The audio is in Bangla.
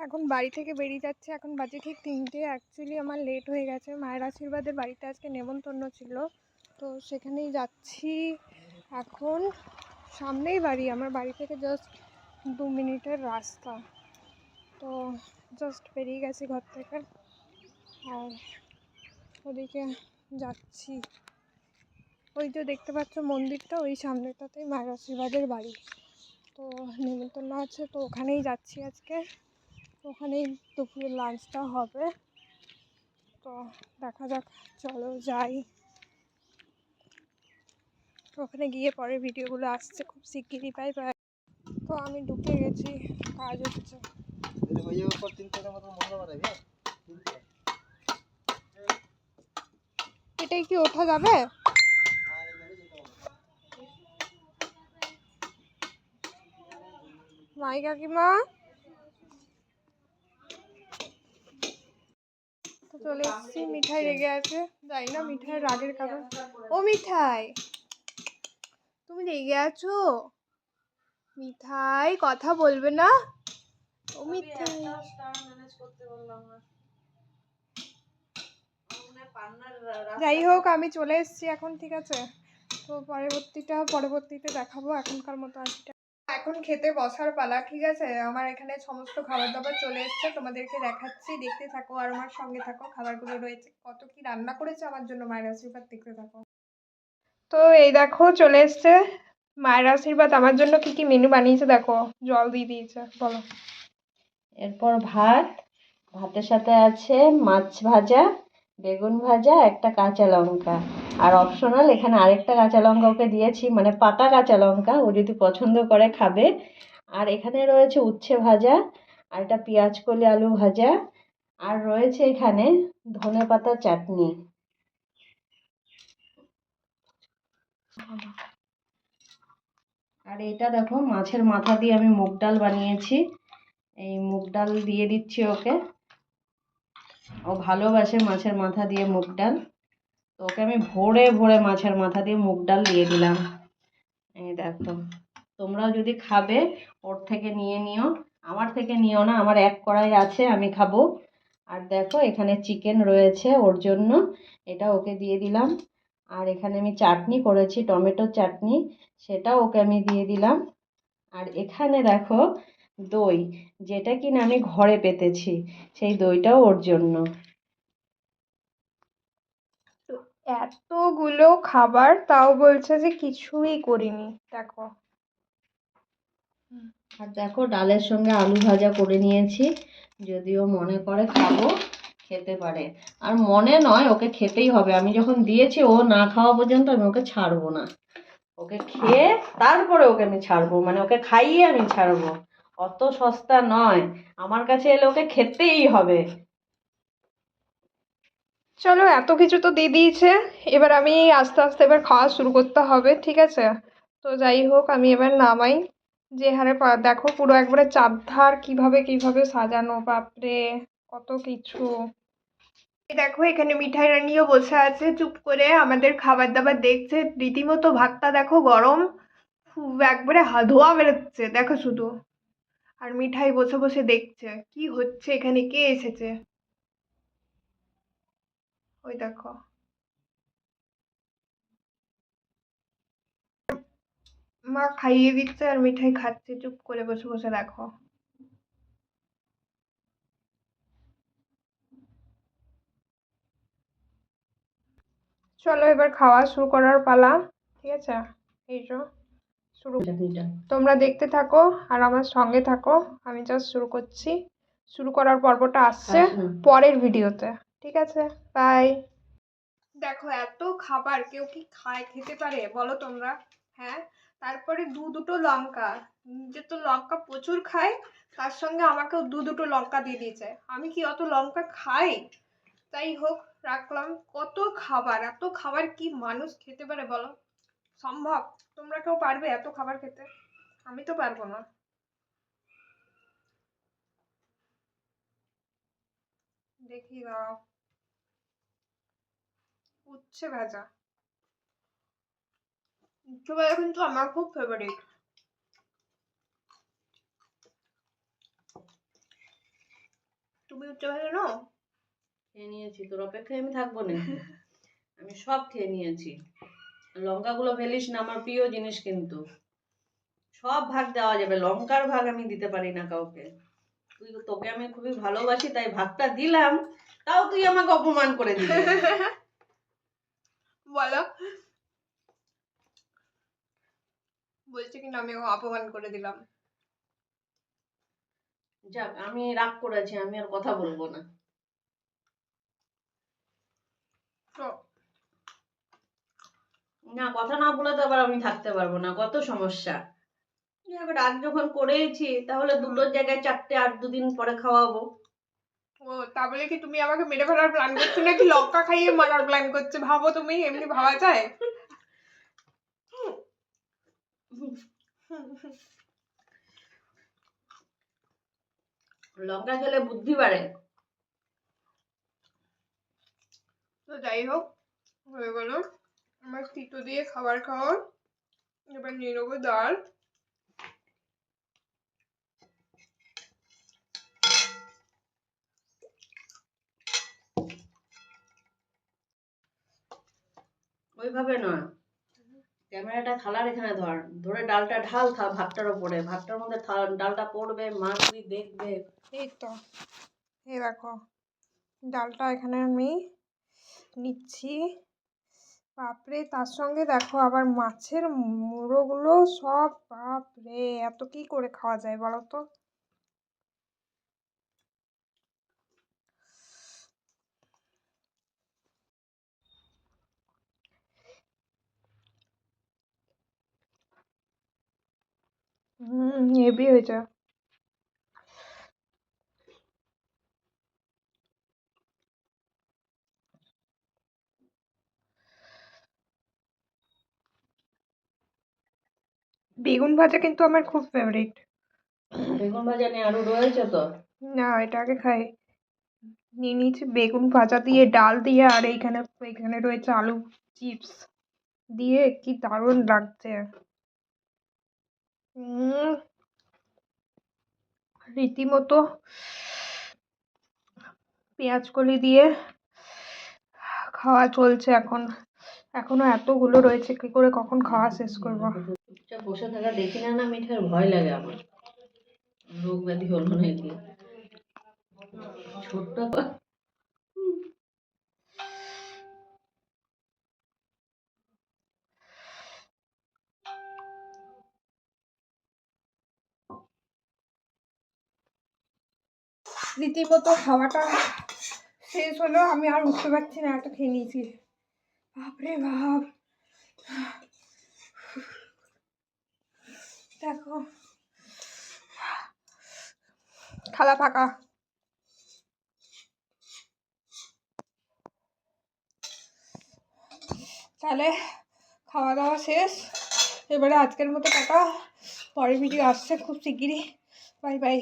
এখন বাড়ি থেকে বেরিয়ে যাচ্ছে। এখন বাজে ঠিক তিনটে। অ্যাকচুয়ালি আমার লেট হয়ে গেছে। মায়ের আশীর্বাদের বাড়িতে আজকে নেমন্তন্ন ছিল। তো সেখানেই যাচ্ছি। এখন সামনেই বাড়ি। আমার বাড়ি থেকে জাস্ট দু মিনিটের রাস্তা। তো জাস্ট বেরিয়ে গেছি ঘর থেকে। আর ওদিকে যাচ্ছি। ওই যে দেখতে পাচ্ছ মন্দিরটা, ওই সামনেটাতেই মায়ের আশীর্বাদের বাড়ি। তো নেমন্তন্ন আছে, তো ওখানেই যাচ্ছি আজকে। ওখানেই দুপুরে লাঞ্চটা হবে। তো দেখা যাক চলো যাই। ওখানে গিয়ে পরে ভিডিওগুলো আসছে খুব শিগগিরই পাই পাই তো আমি ঢুকে গেছি কাজ হচ্ছে। এটাই কি ওঠা যাবে? মাই কাকিমা? চলে এসেছি মিঠাই রেগে আছে। যাই না মিঠাই রাগের কারণ। ও মিঠাই! তুমি রেগে আছো? মিঠাই কথা বলবে না? ও মিঠাই। যাই হোক আমি চলে এসেছি এখন ঠিক আছে? তো পরবর্তীটা পরবর্তীতে দেখাবো এখনকার মতো আজকে। এখন খেতে বসার পালা, ঠিক আছে? আমার এখানে সমস্ত খাবার দাবার চলে এসছে, তোমাদেরকে দেখাচ্ছি। দেখতে থাকো আর আমার সঙ্গে থাকো, খাবারগুলো রয়েছে। কত কি রান্না করেছে আমার জন্য মায়ের আশীর্বাদ, দেখতে থাকো। তো এই দেখো, চলে এসছে মায়ের আশীর্বাদ। আমার জন্য কি কি মেনু বানিয়েছে দেখো? জল দিয়ে দিয়েছে, বলো। এরপর ভাত, ভাতের সাথে আছে মাছ ভাজা। বেগুন ভাজা, একটা কাঁচা লঙ্কা। আর অপশনাল এখানে আরেকটা কাঁচা লঙ্কা ওকে দিয়েছি মানে পাকা কাঁচা লঙ্কা, ও যদি পছন্দ করে খাবে। আর এখানে রয়েছে উচ্ছে ভাজা, আর এটা পেঁয়াজ কলি আলু ভাজা, আর রয়েছে এখানে ধনে পাতা চাটনি। আর এটা দেখো, মাছের মাথা দিয়ে আমি মুগ ডাল বানিয়েছি। এই মুগ ডাল দিয়ে দিচ্ছি ওকে। ও ভালোবাসে মাছের মাথা দিয়ে মুগ ডাল। তো ওকে আমি ভোরে ভোরে মাছের মাথা দিয়ে মুগ ডাল দিয়ে দিলাম। এই দেখো, তোমরাও যদি খাবে, ওর থেকে নিয়ে নিও। আমার থেকে নিও না, আমার এক কড়াই আছে, আমি খাব। আর দেখো, এখানে চিকেন রয়েছে ওর জন্য, এটা ওকে দিয়ে দিলাম। আর এখানে আমি চাটনি করেছি টমেটোর চাটনি, সেটাও ওকে আমি দিয়ে দিলাম। আর এখানে দেখো দই যেটা কিনা আমি ঘরে পেতেছি সেই দইটাও ওর জন্য। তো এতগুলো খাবার তাও বলছে যে কিছুই করিনি দেখো। আর দেখো ডালের সঙ্গে আলু ভাজা করে নিয়েছি যদিও মনে করে খাব খেতে পারে। আর মনে নয় ওকে খেতেই হবে। আমি যখন দিয়েছি ও না খাওয়া পর্যন্ত আমি ওকে ছাড়বো না। ওকে খেয়ে তারপরে ওকে আমি ছাড়বো মানে ওকে খাইয়ে আমি ছাড়বো। অত সস্তা নয়। আমার কাছে এলে ওকে খেতেই হবে। চলো, এত কিছু তো দিয়ে দিয়েছে। এবার আমি আস্তে আস্তে এবার খাওয়া শুরু করতে হবে, ঠিক আছে? তো যাই হোক, আমি এবার নামাই। যে হারে দেখো পুরো একবারে চারধার কীভাবে কীভাবে সাজানো, বাপরে, কত কিছু। দেখো, এখানে মিঠাই রানিও বসে আছে চুপ করে, আমাদের খাবার দাবার দেখছে। রীতিমতো ভাতটা দেখো গরম একবারে হা- ধোয়া বেরোচ্ছে, দেখো শুধু। আর মিঠাই বসে বসে দেখছে। কি হচ্ছে এখানে? কে এসেছে? ওই দেখো। মা খাইয়ে দিচ্ছে আর মিঠাই খাচ্ছে। চুপ করে বসে বসে দেখো। চলো এবার খাওয়া শুরু করার পালা। ঠিক আছে? এই যে শুরু তোমরা দেখতে থাকো আর আমার সঙ্গে থাকো। আমি জাস্ট শুরু করছি। শুরু করার পর্বটা আসছে আচ্ছা। পরের ভিডিওতে। ঠিক আছে? বাই দেখো এত খাবার কেউ কি খায় খেতে পারে? বলো তোমরা। হ্যাঁ? তারপরে দু দুটো লঙ্কা। নিজে তো লঙ্কা প্রচুর খায় তার সঙ্গে আমাকেও দু দুটো লঙ্কা দিয়ে দিয়েছে। আমি কি অত লঙ্কা খাই? তাই হোক রাখলাম। কত খাবার এত খাবার কি মানুষ খেতে পারে বলো? সম্ভব? তোমরা কেউ পারবে এত খাবার খেতে? আমি তো পারব না। দেখি দাঁড়াও। উচ্ছে ভাজা। উচ্ছে ভাজা কিন্তু আমার খুব ফেভারিট তুমি উচ্চ ভালো না খেয়ে নিয়েছি তোর অপেক্ষায় আমি থাকব না আমি সব খেয়ে নিয়েছি। লঙ্কাগুলো ফেলিস না আমার প্রিয় জিনিস কিন্তু। সব ভাগ দেওয়া যাবে লঙ্কার ভাগ আমি দিতে পারি না কাউকে। তুই তোকে আমি খুবই ভালোবাসি তাই ভাগটা দিলাম তাও তুই আমাকে অপমান করে দিলি। বলো। বলছে কি না আমি অপমান করে দিলাম। যাক আমি রাগ করেছি আমি আর কথা বলব না। না কথা না বলে তো আবার আমি থাকতে পারব না কত সমস্যা। রাগ যখন করেইছি তাহলে দুটোর জায়গায় চারটে আর দুদিন পরে খাওয়াবো। ও তা বলে কি তুমি আমাকে মেরে ফেলার প্ল্যান করছ নাকি? লঙ্কা খাইয়ে মারার প্ল্যান করছ? ভাবো তুমি এমনি ভাবা যায়? লঙ্কা খেলে বুদ্ধি বাড়ে। তো যাই হোক হয়ে গেল। আমার তিতো দিয়ে খাবার খাওয়া এবার নিয়ে নেব ডাল। ওইভাবে নয়। ক্যামেরাটা থালার এখানে ধর। ধরে ডালটা ঢাল খা ভাতটার ওপরে ভাতটার মধ্যে ডালটা পড়বে মাছবি দেখবে। এই তো। এই দেখো। ডালটা এখানে আমি নিচ্ছি। বাপরে, তার সঙ্গে দেখো আবার মাছের মুড়োগুলো সব, বাপরে, এত কি করে খাওয়া যায় বলো তো? হুম হয়েছে। বেগুন ভাজা কিন্তু আমার খুব ফেভারিট বেগুন ভাজা নিয়ে আলু রয়েছে তো? না এটা আগে খাই। নিয়ে নিয়েছি বেগুন ভাজা দিয়ে ডাল দিয়ে আর এইখানে এইখানে রয়েছে আলু চিপস দিয়ে কি দারুণ লাগছে। উম, রীতিমতো পেঁয়াজ কলি দিয়ে খাওয়া চলছে এখন। এখনও এতগুলো রয়েছে কি করে কখন খাওয়া শেষ করব? বসে থাকা দেখি না না মিঠার ভয় লাগে আমার। রোগ ব্যাধি হলো নাকি ছোট্ট রীতিমতো খাওয়াটা শেষ হলো, আমি আর উঠতে পারছি না, এত খেয়ে নিয়েছি। বাপরে বাপ। দেখো। খালা ফাঁকা। তাহলে খাওয়া দাওয়া শেষ। এবারে আজকের মতো টাকা পরের ভিডিও আসছে খুব শিগগিরই। Bye bye